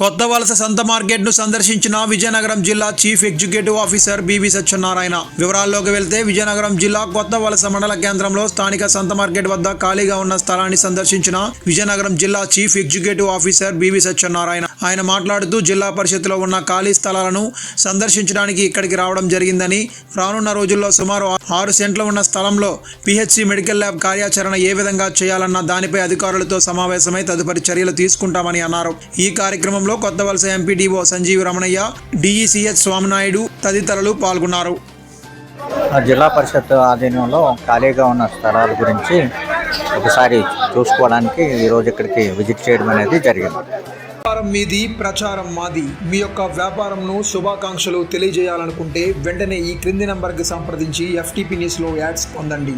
కొత్త వలస సంత మార్కెట్ను సందర్శించిన విజయనగరం జిల్లా chief executive officer BV Satyanarayana. వివరాల్లోకి వెళ్తే విజయనగరం జిల్లా కొత్త వలస మండల కేంద్రంలో స్థానిక సంత మార్కెట్ వద్ద ఖాళీగా ఉన్న స్థలాన్ని సందర్శించిన విజయనగరం జిల్లా chief executive officer BV Satyanarayana. ఆయన మాట్లాడుతూ జిల్లా పరిషత్లో ఉన్న ఖాళీ స్థలాలను సందర్శించడానికి ఇక్కడికి రావడం జరిగిందని రానున్న రోజుల్లో సుమారు ఆరు సెంట్లు ఉన్న స్థలంలో పిహెచ్సి మెడికల్ ల్యాబ్ కార్యాచరణ ఏ విధంగా చేయాలన్న దానిపై అధికారులతో సమావేశమై తదుపరి చర్యలు తీసుకుంటామని అన్నారు. ఈ కార్యక్రమం కార్యక్రమంలో కొత్త వలస ఎంపీడీఓ సంజీవ్ రమణయ్య డిఈసిహెచ్ స్వామినాయుడు తదితరులు పాల్గొన్నారు. జిల్లా పరిషత్ ఆధీనంలో ఖాళీగా ఉన్న స్థలాల గురించి ఒకసారి చూసుకోవడానికి ఈరోజు ఇక్కడికి విజిట్ చేయడం అనేది జరిగింది. వ్యాపారం మీది ప్రచారం మాది. మీ యొక్క వ్యాపారంను శుభాకాంక్షలు తెలియజేయాలనుకుంటే వెంటనే ఈ క్రింది నంబర్కి సంప్రదించి ఎఫ్టీపీ న్యూస్లో యాడ్స్ పొందండి.